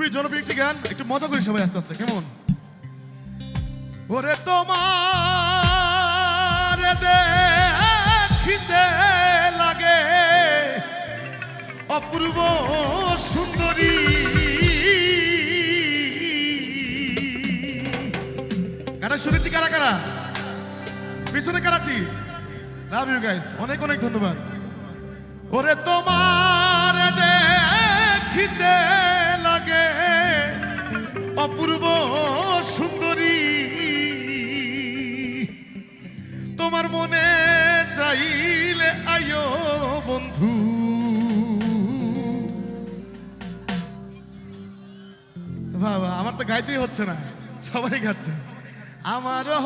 খুবই জনপ্রিয় একটি গান। একটু মজা করি সবাই আস্তে আস্তে, কেমন? ওরে তোমার দেখিতে লাগে অপূর্ব সুন্দরী। গানটা শুনেছি কারা কারা? পিছনে কারা আছি? লাভ ইউ গাইস অনেক অনেক ধন্যবাদ। ওরে তোমার গাইতেই হচ্ছে না সবাই গাচ্ছে। আমারও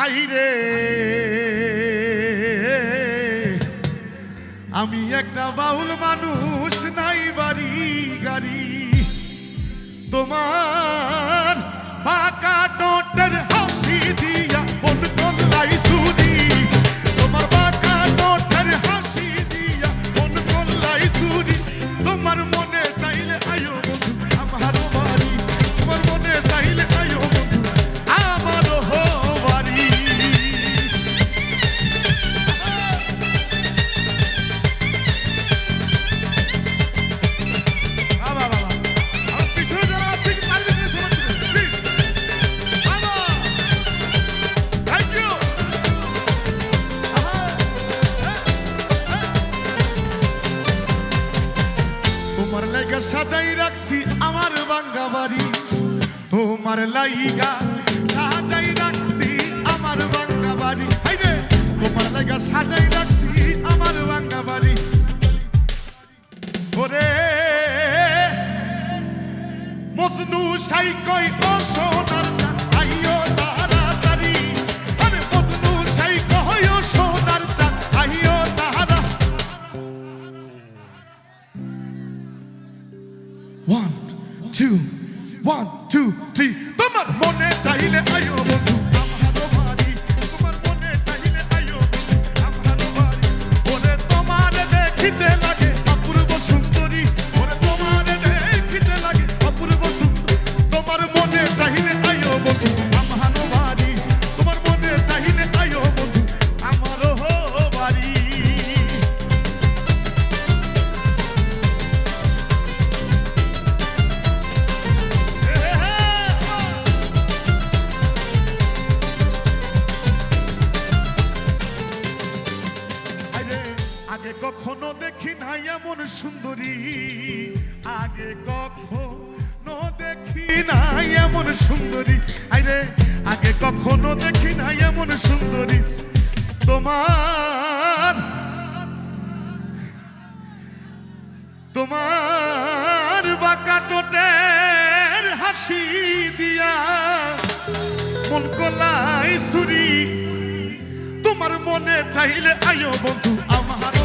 হাইরে আমি একটা বাউল মানুষ নাই বাড়ি গাড়ি। তোমার তোমার লাইগা সাজাই রাখছি আমার বাঙ্গা বাড়ি। তোমার লাইগা সাজাই রাখছি আমার বাঙ্গা বাড়ি। তোমার লাইগা সাজাই রাখছি আমার বাঙ্গা বাড়ি। ওরে, মজনু সাই কই অসহ সুন্দরী, আগে কখনো দেখি নাই এমন সুন্দরী। আরে আগে কখনো দেখি নাই এমন সুন্দরী। তোমার তোমার বাঁকা টোটের হাসি দিয়া মন কলাই সুরি তোমার মনে চাইলে আয়ো বন্ধু, আমারও